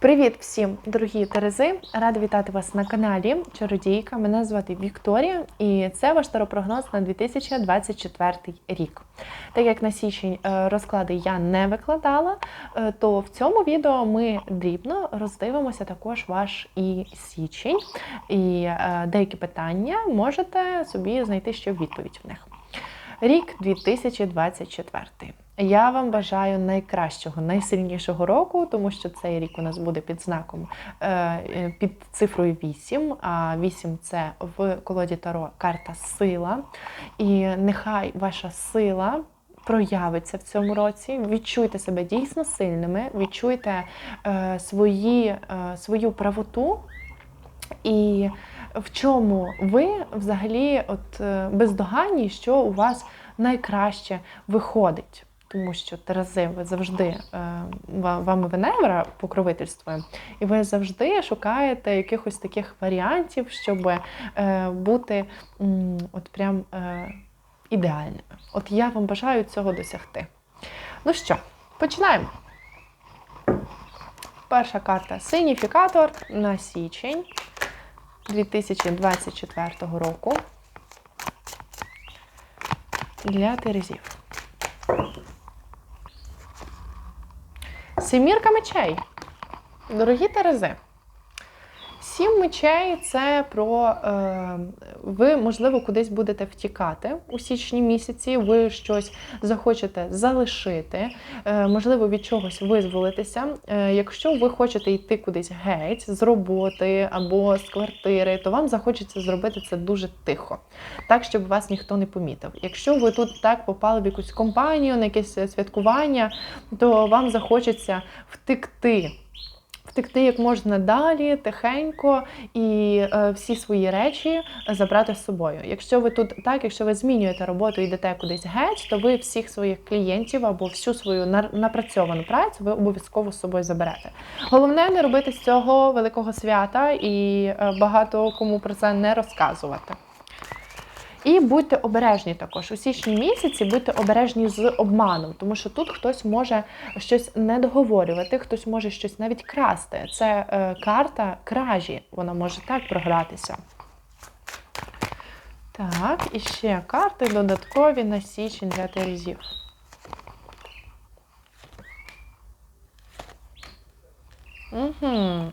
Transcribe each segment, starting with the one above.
Привіт всім, дорогі Терези! Рада вітати вас на каналі Чародійка. Мене звати Вікторія, і це ваш таропрогноз на 2024 рік. Так як на січень е, розклади я не викладала, е, то в цьому відео ми дрібно роздивимося також ваш і січень, і е, деякі питання можете собі знайти ще відповідь в них. Рік 2024. Я вам бажаю найкращого, найсильнішого року, тому що цей рік у нас буде під знаком е, е, під цифрою 8. А 8 це в колоді Таро карта сила. І нехай ваша сила. Проявиться в цьому році, відчуйте себе дійсно сильними, відчуйте е, свої, е, свою правоту і в чому ви взагалі от е, бездоганні, що у вас найкраще виходить. Тому що Терези, ви завжди е, ва- вами Венера покровительствує, і ви завжди шукаєте якихось таких варіантів, щоб е, бути от прям е, ідеальними. От я вам бажаю цього досягти. Ну що, починаємо. Перша карта сигніфікатор на січень 2024 року для Терезів. Сімірка мечей. Дорогі Терези. Сім мечей це про е, ви, можливо, кудись будете втікати у січні місяці, ви щось захочете залишити, е, можливо, від чогось визволитися. Е, якщо ви хочете йти кудись геть з роботи або з квартири, то вам захочеться зробити це дуже тихо, так, щоб вас ніхто не помітив. Якщо ви тут так попали в якусь компанію, на якесь святкування, то вам захочеться втекти втекти як можна далі, тихенько і е, всі свої речі забрати з собою. Якщо ви тут так, якщо ви змінюєте роботу і йдете кудись геть, то ви всіх своїх клієнтів або всю свою напрацьовану працю ви обов'язково з собою заберете. Головне не робити з цього великого свята і е, багато кому про це не розказувати. І будьте обережні також у січні місяці, будьте обережні з обманом, тому що тут хтось може щось не договорювати, хтось може щось навіть красти. Це е, карта кражі, вона може так програтися. Так, і ще карти додаткові на січень для терезів. Угу.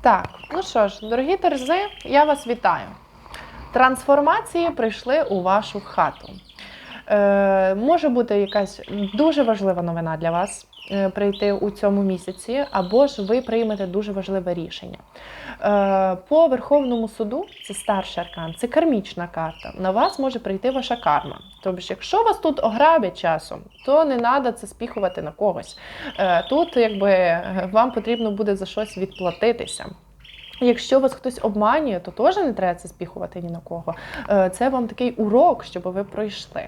Так, ну що ж, дорогі терези, я вас вітаю. Трансформації прийшли у вашу хату. Е, може бути якась дуже важлива новина для вас е, прийти у цьому місяці, або ж ви приймете дуже важливе рішення. Е, по Верховному суду це старший аркан, це кармічна карта. На вас може прийти ваша карма. Тобто, якщо вас тут ограбять часом, то не треба це спіхувати на когось. Е, тут, якби вам потрібно буде за щось відплатитися. Якщо вас хтось обманює, то теж не треба це спіхувати ні на кого. Е, Це вам такий урок, щоб ви пройшли.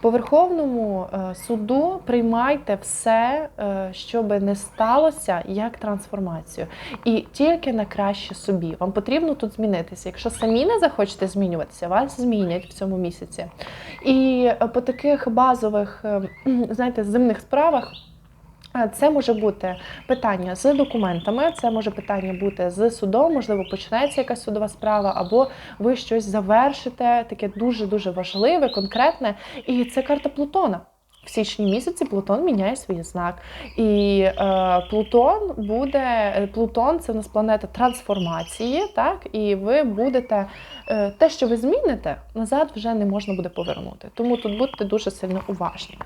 По Верховному е, суду приймайте все, е, щоб не сталося як трансформацію. І тільки на краще собі. Вам потрібно тут змінитися. Якщо самі не захочете змінюватися, вас змінять в цьому місяці. І по таких базових, знаєте, земних справах. Е, Це може бути питання з документами, це може питання бути з судом, можливо, починається якась судова справа, або ви щось завершите, таке дуже-дуже важливе, конкретне. І це карта Плутона. В січні місяці Плутон міняє свій знак. І е, Плутон буде. Плутон це у нас планета трансформації, так? І ви будете е, те, що ви зміните, назад вже не можна буде повернути. Тому тут будьте дуже сильно уважні.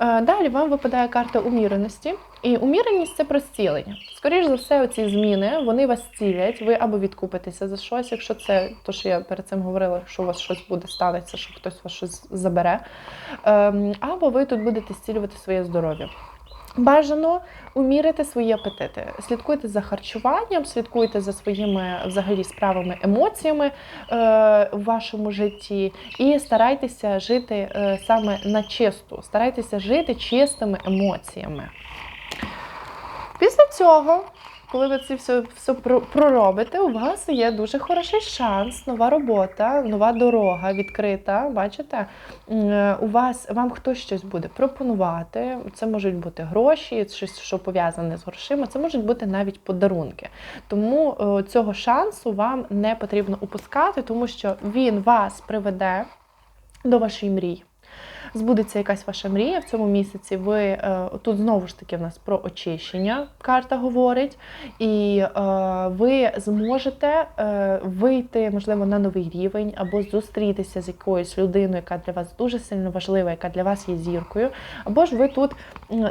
Е, Далі вам випадає карта уміреності. І уміреність це про зцілення. Скоріше за все, оці зміни вони вас цілять. Ви або відкупитеся за щось, якщо це то, що я перед цим говорила, що у вас щось буде станеться, що хтось вас щось забере. Ем, Або ви тут будете зцілювати своє здоров'я. Бажано умірити свої апетити. Слідкуйте за харчуванням, слідкуйте за своїми взагалі справами, емоціями е, в вашому житті, і старайтеся жити е, саме на чисту, старайтеся жити чистими емоціями. Після цього коли ви це все, все про- проробите, у вас є дуже хороший шанс, нова робота, нова дорога відкрита. Бачите? Е, У вас вам хтось щось буде пропонувати. Це можуть бути гроші, щось, що пов'язане з грошима. Це можуть бути навіть подарунки. Тому е, цього шансу вам не потрібно упускати, тому що він вас приведе до вашої мрії. Збудеться якась ваша мрія в цьому місяці. Ви е, тут знову ж таки в нас про очищення карта говорить, і е, ви зможете е, вийти, можливо, на новий рівень або зустрітися з якоюсь людиною, яка для вас дуже сильно важлива, яка для вас є зіркою. Або ж ви тут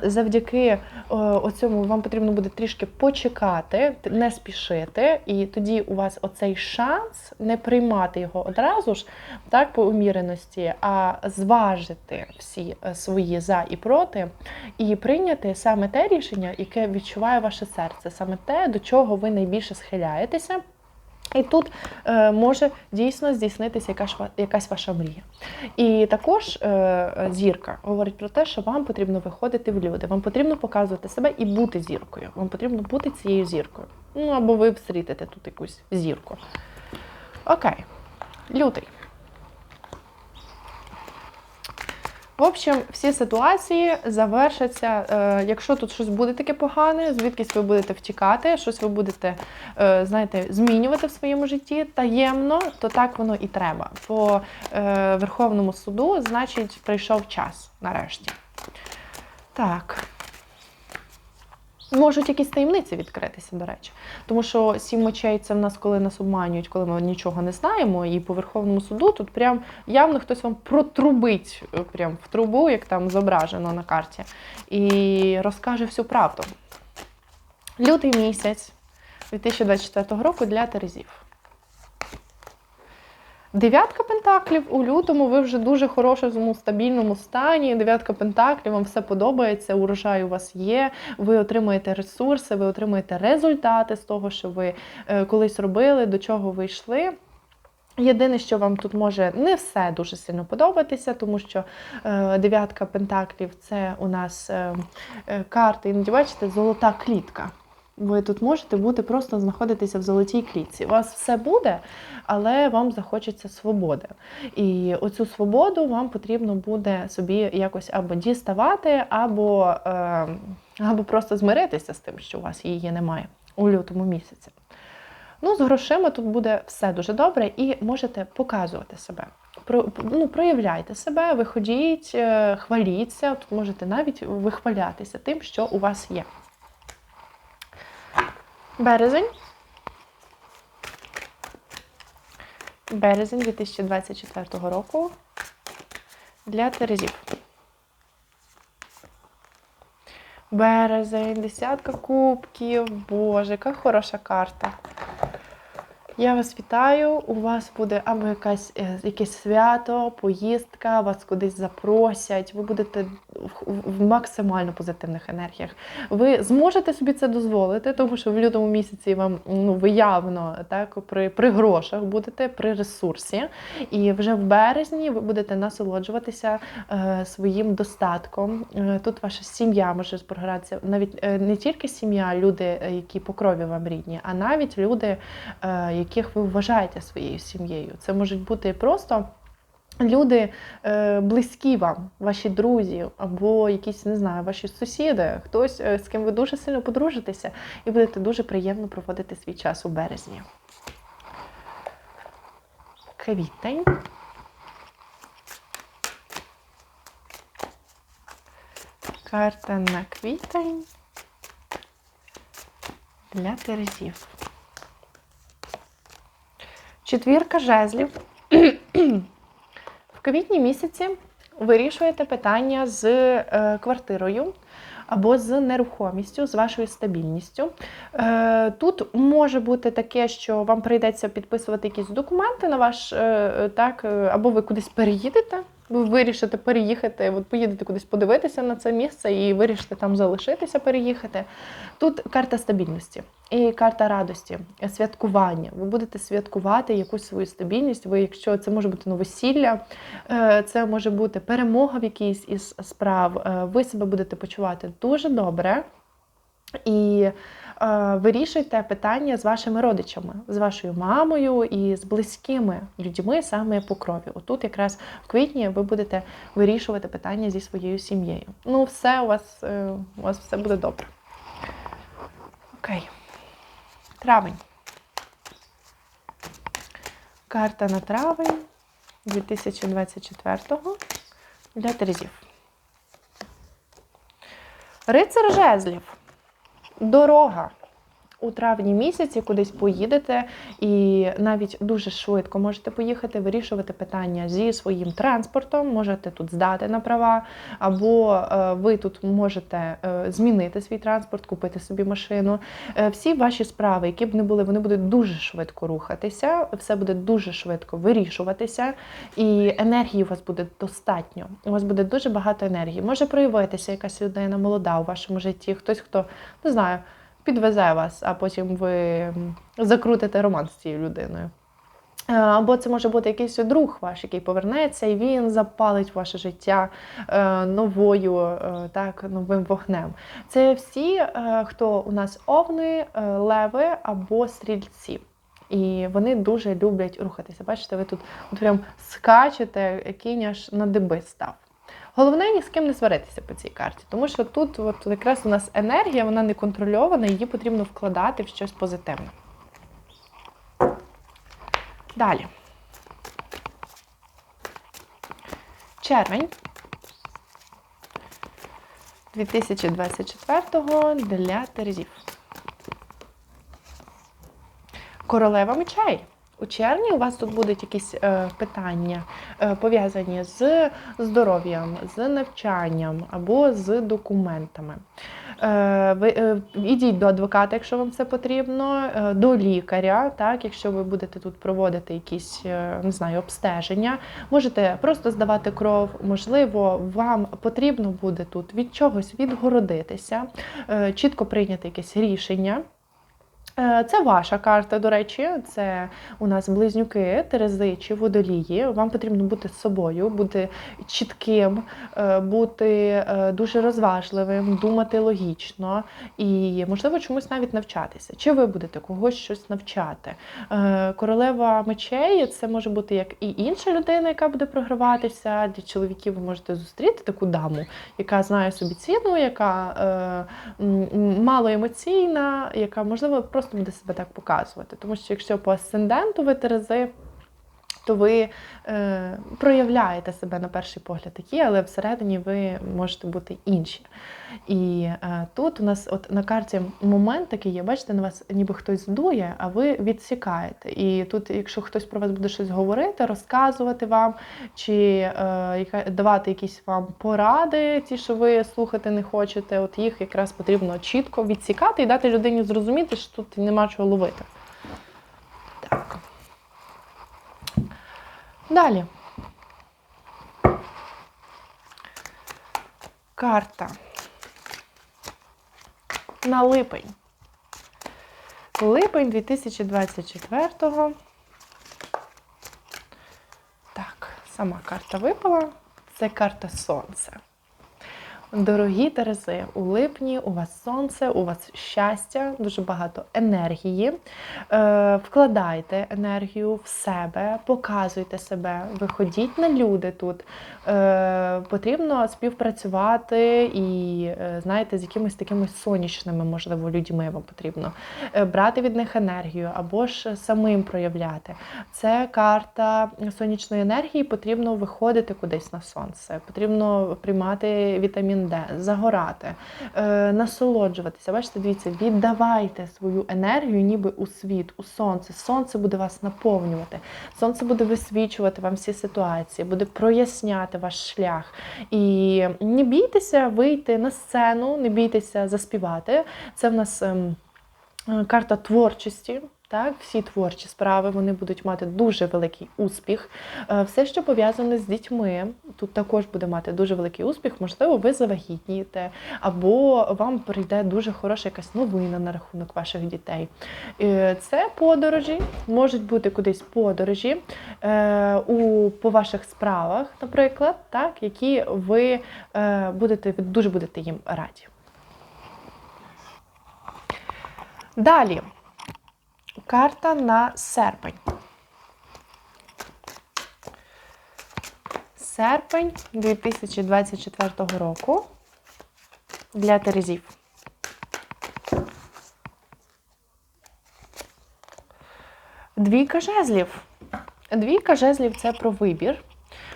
завдяки оцьому вам потрібно буде трішки почекати, не спішити, і тоді у вас оцей шанс не приймати його одразу ж, так, по уміреності, а зважити всі е, свої за і проти, і прийняти саме те рішення, яке відчуває ваше серце, саме те, до чого ви найбільше схиляєтеся. І тут е, може дійсно здійснитися якась, якась ваша мрія. І також е, зірка говорить про те, що вам потрібно виходити в люди, вам потрібно показувати себе і бути зіркою. Вам потрібно бути цією зіркою. Ну або ви встрітите тут якусь зірку. Окей, лютий. В общем, всі ситуації завершаться. Е, якщо тут щось буде таке погане, звідкись ви будете втікати, щось ви будете, е, знаєте, змінювати в своєму житті таємно, то так воно і треба. По е, Верховному суду, значить, прийшов час нарешті. Так. Можуть якісь таємниці відкритися, до речі. Тому що сім мечей це в нас, коли нас обманюють, коли ми нічого не знаємо. І по Верховному суду тут прям явно хтось вам протрубить е, прям в трубу, як там зображено на карті, і розкаже всю правду. Лютий місяць 2024 року для Терезів. Дев'ятка пентаклів у лютому ви вже дуже хорошому стабільному стані. Дев'ятка пентаклів, вам все подобається, урожай у вас є. Ви отримуєте ресурси, ви отримуєте результати з того, що ви е, колись робили, до чого ви йшли. Єдине, що вам тут може не все дуже сильно подобатися, тому що е, дев'ятка пентаклів це у нас е, е, карти, іноді бачите, золота клітка. Ви тут можете бути просто знаходитися в золотій клітці. У вас все буде, але вам захочеться свободи. І оцю свободу вам потрібно буде собі якось або діставати, або, е, або просто змиритися з тим, що у вас її немає у лютому місяці. Ну, з грошима тут буде все дуже добре, і можете показувати себе. Ну, проявляйте себе, виходіть, е, хваліться. Тут можете навіть вихвалятися тим, що у вас є. Березень. Березень 2024 року для Терезів. Березень, десятка кубків. Боже, яка хороша карта. Я вас вітаю. У вас буде або якась, е, якесь свято, поїздка, вас кудись запросять. Ви будете в, максимально позитивних енергіях. Ви зможете собі це дозволити, тому що в лютому місяці вам ну, ви явно так, при, при грошах будете, при ресурсі. І вже в березні ви будете насолоджуватися е, своїм достатком. Е, тут ваша сім'я може програтися. Навіть е, не тільки сім'я, люди, е, які по крові вам рідні, а навіть люди, е, яких ви вважаєте своєю сім'єю. Це можуть бути просто. Люди е, близькі вам, ваші друзі, або якісь, не знаю, ваші сусіди, хтось, е, з ким ви дуже сильно подружитеся, і будете дуже приємно проводити свій час у березні. Квітень. Карта на квітень для терезів. Четвірка жезлів. Квітні місяці вирішуєте питання з е, квартирою або з нерухомістю, з вашою стабільністю. Е, тут може бути таке, що вам прийдеться підписувати якісь документи на ваш е, так, або ви кудись переїдете. Ви вирішите переїхати, от поїдете кудись подивитися на це місце і вирішите там залишитися, переїхати. Тут карта стабільності і карта радості, святкування. Ви будете святкувати якусь свою стабільність. Ви, якщо це може бути новосілля, е, це може бути перемога в якійсь із справ. е, Ви себе будете почувати дуже добре. І вирішуйте питання з вашими родичами, з вашою мамою і з близькими людьми саме по крові. Отут якраз в квітні ви будете вирішувати питання зі своєю сім'єю. Ну, все у вас, е, у вас все буде добре. Окей. Травень. Карта на травень 2024 для Терезів. Рицар жезлів. Дорога. У травні місяці кудись поїдете і навіть дуже швидко можете поїхати вирішувати питання зі своїм транспортом, можете тут здати на права, або е, ви тут можете е, змінити свій транспорт, купити собі машину. Е, всі ваші справи, які б не були, вони будуть дуже швидко рухатися, все буде дуже швидко вирішуватися, і енергії у вас буде достатньо. У вас буде дуже багато енергії. Може проявитися якась людина молода у вашому житті, хтось, хто не знаю підвезе вас, а потім ви закрутите роман з цією людиною. Е, Або це може бути якийсь друг ваш, який повернеться, і він запалить ваше життя е, новою, е, так, новим вогнем. Це всі, хто у нас овни, леви або стрільці. І вони дуже люблять рухатися. Бачите, ви тут от прям скачете, кінь аж на диби став. Головне ні з ким не сваритися по цій карті, тому що тут от якраз у нас енергія, вона не контрольована, її потрібно вкладати в щось позитивне. Далі. Червень 2024 для Терезів. Королева мечей. У червні у вас тут будуть якісь е, питання е, пов'язані з здоров'ям, з навчанням або з документами. Е, ви ідіть до адвоката, якщо вам це потрібно, до лікаря, так, якщо ви будете тут проводити якісь не знаю, обстеження, можете просто здавати кров. Можливо, вам потрібно буде тут від чогось відгородитися, чітко прийняти якесь рішення. Е, Це ваша карта, до речі, це у нас близнюки, терези чи водолії. Вам потрібно бути з собою, бути чітким, е, бути е, дуже розважливим, думати логічно і, можливо, чомусь навіть навчатися. Чи ви будете когось щось навчати? Королева мечей це може бути як і інша людина, яка буде програватися. Для чоловіків ви можете зустріти таку даму, яка знає собі ціну, яка мало емоційна, яка можливо просто буде себе так показувати. Тому що якщо по асценденту ви терези, то ви е, проявляєте себе на перший погляд такі, але всередині ви можете бути інші. І е, тут у нас от на карті момент такий є, бачите, на вас ніби хтось здує, а ви відсікаєте. І тут, якщо хтось про вас буде щось говорити, розказувати вам, чи е, давати якісь вам поради, ті, що ви слухати не хочете, от їх якраз потрібно чітко відсікати і дати людині зрозуміти, що тут нема чого ловити. Далі. Карта. На липень. Липень 2024-го. Так, сама карта випала. Це карта Сонця. Дорогі Терези, у липні у вас сонце, у вас щастя, дуже багато енергії. Е, вкладайте енергію в себе, показуйте себе, виходіть на люди тут. Е, потрібно співпрацювати і, е, знаєте, з якимись такими сонячними, можливо, людьми вам потрібно е, брати від них енергію або ж самим проявляти. Це карта сонячної енергії, потрібно виходити кудись на сонце, потрібно приймати вітамін Д, загорати, е, насолоджуватися. Бачите, дивіться, віддавайте свою енергію ніби у світ, у сонце. Сонце буде вас наповнювати. Сонце буде висвічувати вам всі ситуації, буде проясняти ваш шлях. І не бійтеся вийти на сцену, не бійтеся заспівати. Це в нас. ем, е, Карта творчості, так, всі творчі справи вони будуть мати дуже великий успіх. Е, Все, що пов'язане з дітьми, тут також буде мати дуже великий успіх. Можливо, ви завагітнієте, або вам прийде дуже хороша якась новина на рахунок ваших дітей. Е, Це подорожі, можуть бути кудись подорожі е, у, по ваших справах, наприклад, так, які ви будете, дуже будете їм раді. Далі. Карта на серпень. Серпень 2024 року для Терезів. Двійка жезлів. Двійка жезлів це про вибір.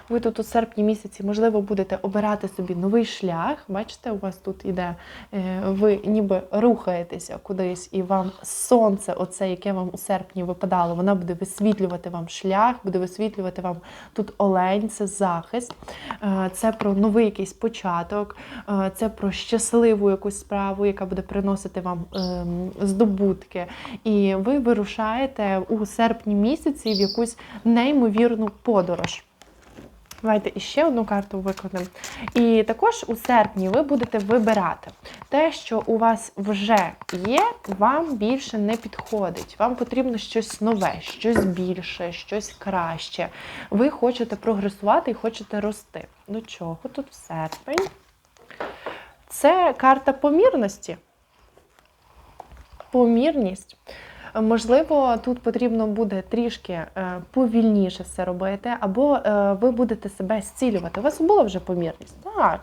Ви тут у серпні місяці, можливо, будете обирати собі новий шлях. Бачите, у вас тут іде, е, ви ніби рухаєтеся кудись, і вам сонце, оце, яке вам у серпні випадало, вона буде висвітлювати вам шлях, буде висвітлювати вам тут олень, це захист, Е, це про новий якийсь початок, е, це про щасливу якусь справу, яка буде приносити вам ем, здобутки. І ви вирушаєте у серпні місяці в якусь неймовірну подорож. Давайте іще одну карту викладемо. І також у серпні ви будете вибирати те, що у вас вже є, вам більше не підходить. Вам потрібно щось нове, щось більше, щось краще. Ви хочете прогресувати і хочете рости. До чого тут в серпень? Це карта помірності. Помірність. Можливо, тут потрібно буде трішки е, повільніше все робити, або е, ви будете себе зцілювати. У вас була вже помірність? Так.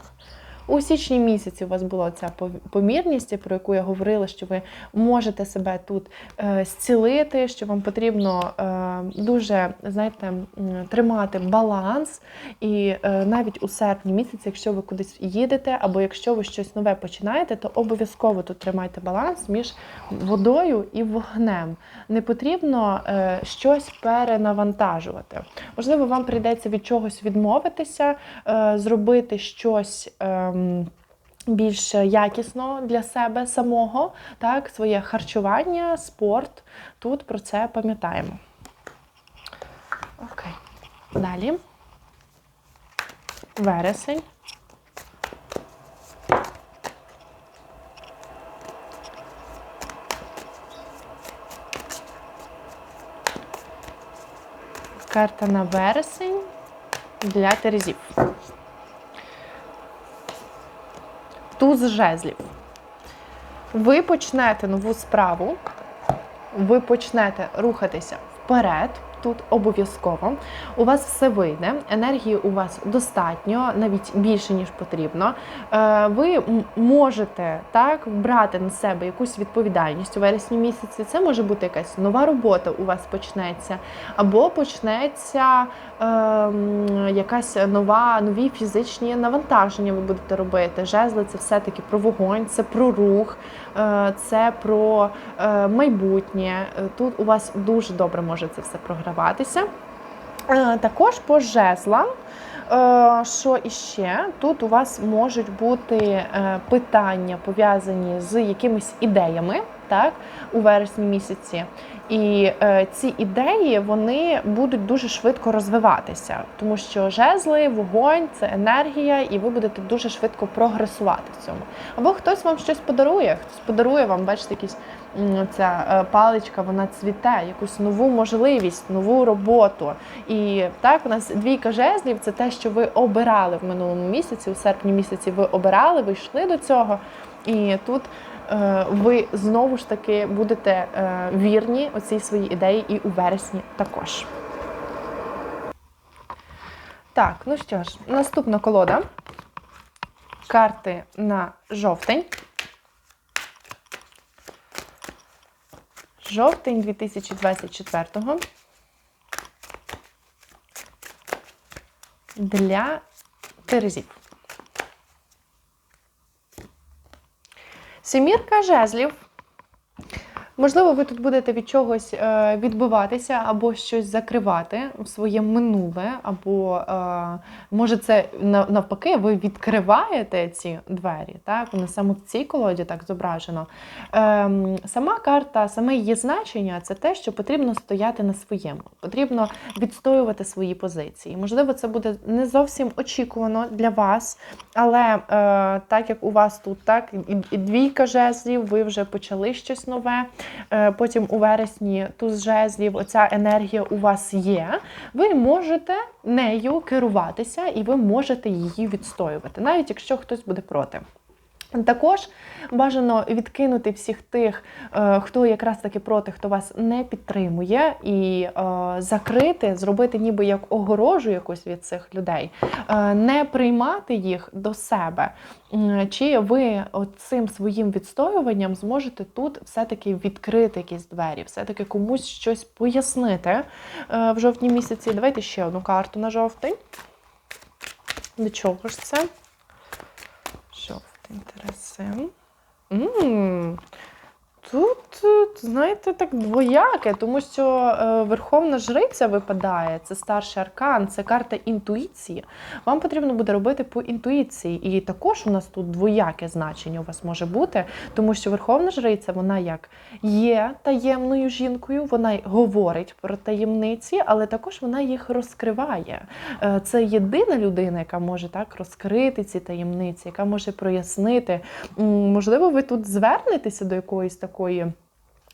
У січні місяці у вас була ця помірність, про яку я говорила, що ви можете себе тут е, зцілити, що вам потрібно е, дуже знаєте, тримати баланс. І е, навіть у серпні місяці, якщо ви кудись їдете, або якщо ви щось нове починаєте, то обов'язково тут тримайте баланс між водою і вогнем. Не потрібно щось перенавантажувати. Можливо, вам прийдеться від чогось відмовитися, зробити щось. Більш якісно для себе самого, так, своє харчування, спорт. Тут про це пам'ятаємо. Окей. Далі. Вересень. Карта на вересень для Терезів. Туз жезлів. Ви почнете нову справу, ви почнете рухатися вперед. Тут обов'язково у вас все вийде, енергії у вас достатньо, навіть більше ніж потрібно. Е, Ви можете так брати на себе якусь відповідальність у вересні місяці. Це може бути якась нова робота у вас почнеться, або почнеться ем, якась нова, нові фізичні навантаження. Ви будете робити. Жезли це все-таки про вогонь, це про рух, е, це про е, майбутнє. Е, Тут у вас дуже добре може це все програватися. Е, Також по жезлам. Е, Що іще? Тут у вас можуть бути е, питання пов'язані з якимись ідеями, так, у вересні місяці. І е, ці ідеї вони будуть дуже швидко розвиватися, тому що жезли, вогонь це енергія, і ви будете дуже швидко прогресувати в цьому. Або хтось вам щось подарує, хтось подарує вам, бачите, якісь ця е, паличка, вона цвіте, якусь нову можливість, нову роботу. І так, у нас двійка жезлів це те, що ви обирали в минулому місяці, у серпні місяці ви обирали, ви йшли до цього. І тут ви знову ж таки будете е, вірні оцій своїй ідеї і у вересні також. Так, ну що ж, наступна колода. Карти на жовтень. Жовтень 2024 для Терезів. Семірка жезлів. Можливо, ви тут будете від чогось е, відбиватися або щось закривати в своє минуле, або е, може це навпаки, ви відкриваєте ці двері. Так, вони саме в цій колоді так зображено. Ем, сама карта, саме її значення це те, що потрібно стояти на своєму, потрібно відстоювати свої позиції. Можливо, це буде не зовсім очікувано для вас, але е, так як у вас тут так і, двійка жезлів, ви вже почали щось нове. Е, потім у вересні туз жезлів, оця енергія у вас є. Ви можете нею керуватися і ви можете її відстоювати, навіть якщо хтось буде проти. Також бажано відкинути всіх тих, е, хто якраз таки проти, хто вас не підтримує, і е, закрити, зробити ніби як огорожу якусь від цих людей, е, не приймати їх до себе. Чи ви цим своїм відстоюванням зможете тут все-таки відкрити якісь двері, все-таки комусь щось пояснити в жовтні місяці? Давайте ще одну карту на жовтий. До чого ж це? Muita interação. Hum, Тут, тут, знаєте, так двояке, тому що е, Верховна Жриця випадає, це старший аркан, це карта інтуїції. Вам потрібно буде робити по інтуїції. І також у нас тут двояке значення у вас може бути, тому що Верховна Жриця, вона як є таємною жінкою, вона говорить про таємниці, але також вона їх розкриває. Е, Це єдина людина, яка може так розкрити ці таємниці, яка може прояснити. Можливо, ви тут звернетеся до якоїсь такої такої.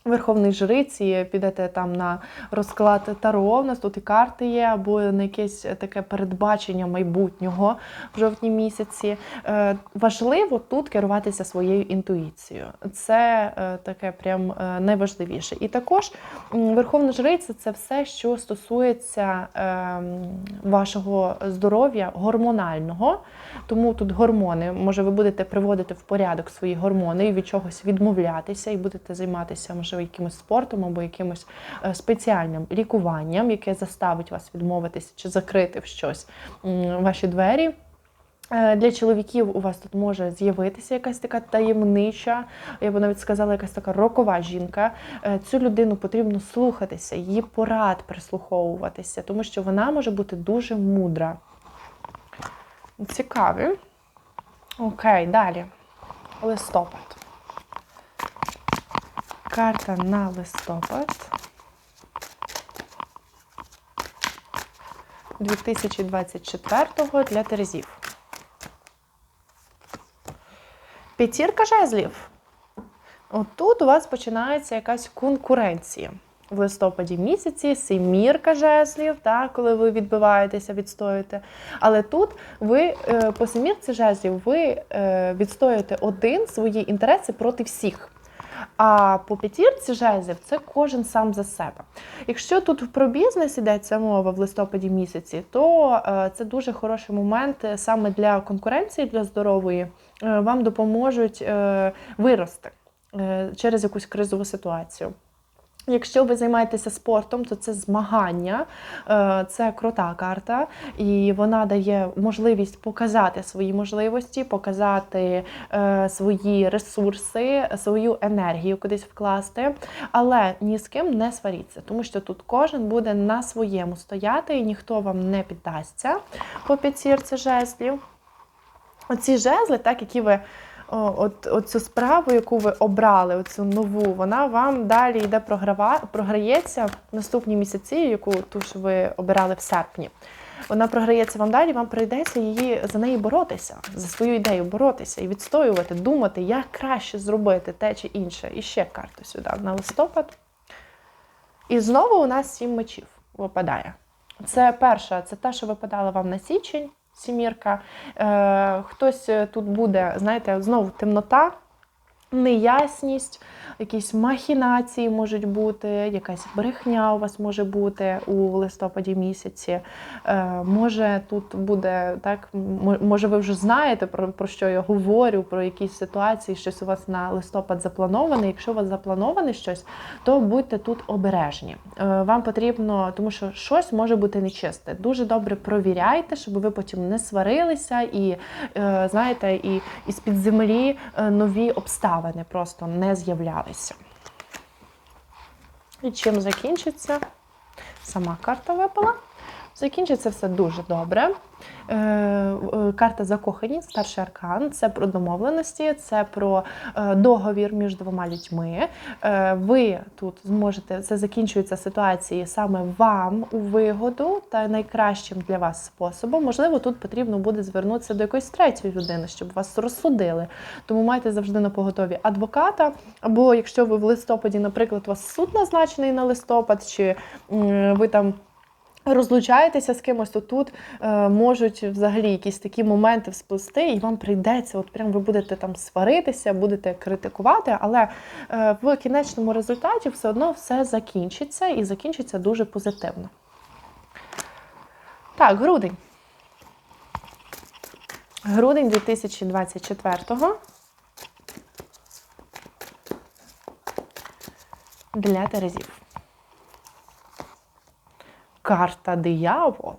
Верховної жриці, підете там на розклад Таро, у нас тут і карти є, або на якесь таке передбачення майбутнього в жовтні місяці. Е, важливо тут керуватися своєю інтуїцією. Це е, таке прям е, найважливіше. І також Верховна Жриця це все, що стосується е, вашого здоров'я гормонального. Тому тут гормони, може, ви будете приводити в порядок свої гормони і від чогось відмовлятися, і будете займатися, можливо, якимось спортом або якимось е, спеціальним лікуванням, яке заставить вас відмовитися чи закрити в щось ваші двері. Е, Для чоловіків у вас тут може з'явитися якась така таємнича, я би навіть сказала, якась така рокова жінка. Е, Цю людину потрібно слухатися, її порад прислуховуватися, тому що вона може бути дуже мудра. Цікаві. Окей, далі. Листопад. Карта на листопад. 2024 для Терезів. П'ятірка жезлів. Отут у вас починається якась конкуренція. В листопаді місяці семірка жезлів, так, коли ви відбиваєтеся, відстоюєте. Але тут ви е, по семірці жезлів ви е, відстоюєте один свої інтереси проти всіх. А по п'ятірці жезлів це кожен сам за себе. Якщо тут про бізнес йдеться мова в листопаді місяці, то е, це дуже хороший момент е, саме для конкуренції, для здорової. Е, Вам допоможуть вирости через якусь кризову ситуацію. Якщо ви займаєтеся спортом, то це змагання, е, це крута карта, і вона дає можливість показати свої можливості, показати е, свої ресурси, свою енергію кудись вкласти. Але ні з ким не сваріться, тому що тут кожен буде на своєму стояти, і ніхто вам не піддасться по п'ятірці жезлів. Оці жезли, так, які ви от, от цю справу, яку ви обрали, оцю нову, вона вам далі йде програва, програється в наступні місяці, яку ту, що ви обирали в серпні. Вона програється вам далі, вам прийдеться її за неї боротися, за свою ідею боротися і відстоювати, думати, як краще зробити те чи інше. І ще карту сюди на листопад. І знову у нас сім мечів випадає. Це перша, це те, що випадало вам на січень, сімірка. Е, хтось е, тут буде, знаєте, знову темнота, неясність, якісь махінації можуть бути, якась брехня у вас може бути у листопаді місяці. Е, може, тут буде так, може, ви вже знаєте, про, про що я говорю, про якісь ситуації, щось у вас на листопад заплановане. Якщо у вас заплановане щось, то будьте тут обережні. Е, Вам потрібно, тому що щось може бути нечисте. Дуже добре провіряйте, щоб ви потім не сварилися і е, знаєте, і із під землі е, нові обставини просто не з'являлися. І чим закінчиться? Сама карта випала. Закінчиться все дуже добре. Е, е, Карта закохані, старший аркан. Це про домовленості, це про е, договір між двома людьми. Ви тут зможете, це закінчується ситуації саме вам у вигоду та найкращим для вас способом. Можливо, тут потрібно буде звернутися до якоїсь третьої людини, щоб вас розсудили. Тому майте завжди на поготові адвоката. Або якщо ви в листопаді, наприклад, у вас суд назначений на листопад, чи ви там розлучаєтеся з кимось, то тут е, можуть взагалі якісь такі моменти всплести, і вам прийдеться, от прям ви будете там сваритися, будете критикувати, але е, в кінечному результаті все одно все закінчиться і закінчиться дуже позитивно. Так, грудень. Грудень 2024-го. для Терезів. Карта диявол.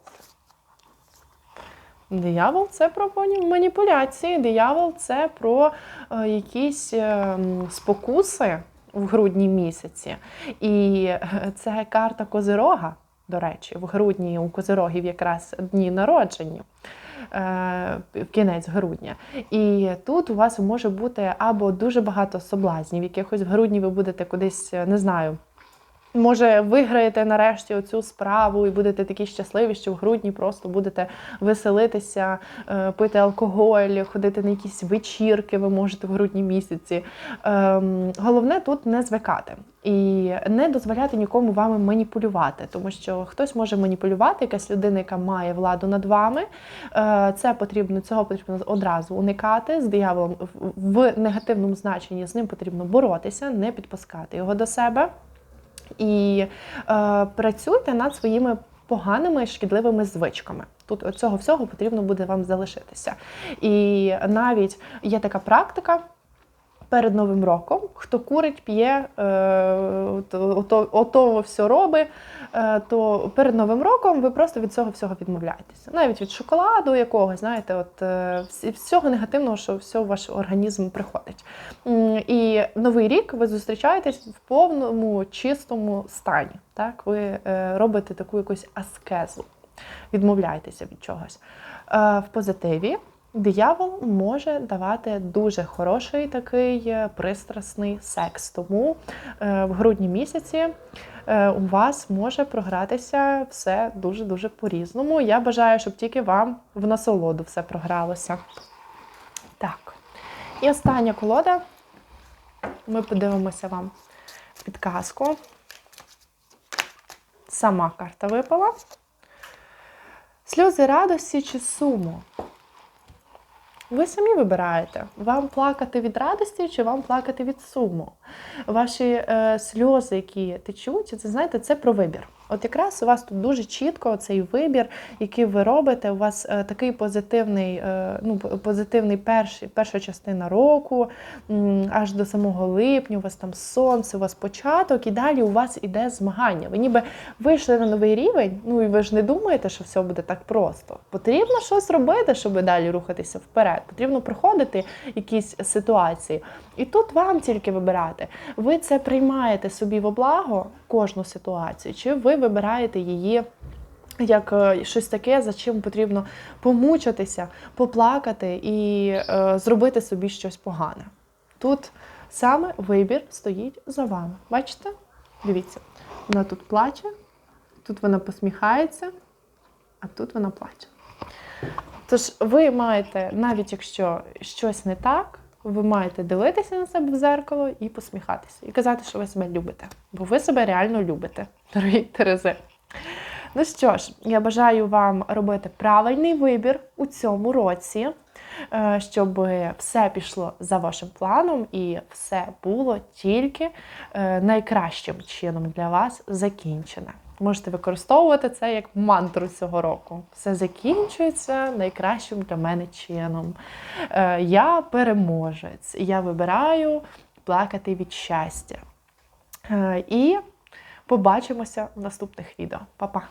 Диявол це про маніпуляції. Диявол це про е, якісь е, спокуси в грудні місяці. І е, це карта Козирога, до речі, в грудні у Козирогів якраз дні народження. В кінець грудня. І тут у вас може бути або дуже багато соблазнів, якихось в грудні ви будете кудись, не знаю, Може, виграєте нарешті оцю справу і будете такі щасливі, що в грудні просто будете веселитися, е, пити алкоголь, ходити на якісь вечірки, ви можете в грудні місяці. Ем, Головне тут не звикати і не дозволяти нікому вами маніпулювати, тому що хтось може маніпулювати, якась людина, яка має владу над вами. Е, Це потрібно, цього потрібно одразу уникати з дияволом в- в негативному значенні. З ним потрібно боротися, не підпускати його до себе і е, працюйте над своїми поганими шкідливими звичками. Тут от цього всього потрібно буде вам залишитися. І навіть є така практика. Перед Новим роком, хто курить, п'є, е, ото, ото все робить, е, то перед Новим роком ви просто від цього всього відмовляєтеся. Навіть від шоколаду якогось, знаєте, от е, всього негативного, що все в ваш організм приходить. І новий рік ви зустрічаєтесь в повному чистому стані. Так, ви робите таку якусь аскезу, відмовляєтеся від чогось. В позитиві диявол може давати дуже хороший такий е, пристрасний секс. Тому е, в грудні місяці е, у вас може програтися все дуже дуже по-різному. Я бажаю, щоб тільки вам в насолоду все програлося. Так. І остання колода. Ми подивимося вам підказку. Сама карта випала. Сльози радості чи суму. Ви самі вибираєте, вам плакати від радості чи вам плакати від суму. Ваші е, сльози, які течуть, це знаєте, це про вибір. От якраз у вас тут дуже чітко цей вибір, який ви робите. У вас е, такий позитивний, е, ну, позитивний перший, перша частина року, аж до самого липня. У вас там сонце, у вас початок, і далі у вас іде змагання. Ви ніби вийшли на новий рівень. Ну і ви ж не думаєте, що все буде так просто. Потрібно щось робити, щоб далі рухатися вперед. Потрібно проходити якісь ситуації. І тут вам тільки вибирати. Ви це приймаєте собі в благо кожну ситуацію, чи ви вибираєте її. Як е, щось таке, за чим потрібно помучитися, поплакати і е, зробити собі щось погане. Тут саме вибір стоїть за вами. Бачите? Дивіться, вона тут плаче, тут вона посміхається, а тут вона плаче. Тож ви маєте, навіть якщо щось не так, ви маєте дивитися на себе в зеркало і посміхатися, і казати, що ви себе любите. Бо ви себе реально любите, дорогі Терези. Ну що ж, я бажаю вам робити правильний вибір у цьому році, е, щоб все пішло за вашим планом і все було тільки е, найкращим чином для вас закінчене. Можете використовувати це як мантру цього року. Все закінчується найкращим для мене чином. Е, Я переможець, я вибираю плакати від щастя. Е, І побачимося в наступних відео. Па-па!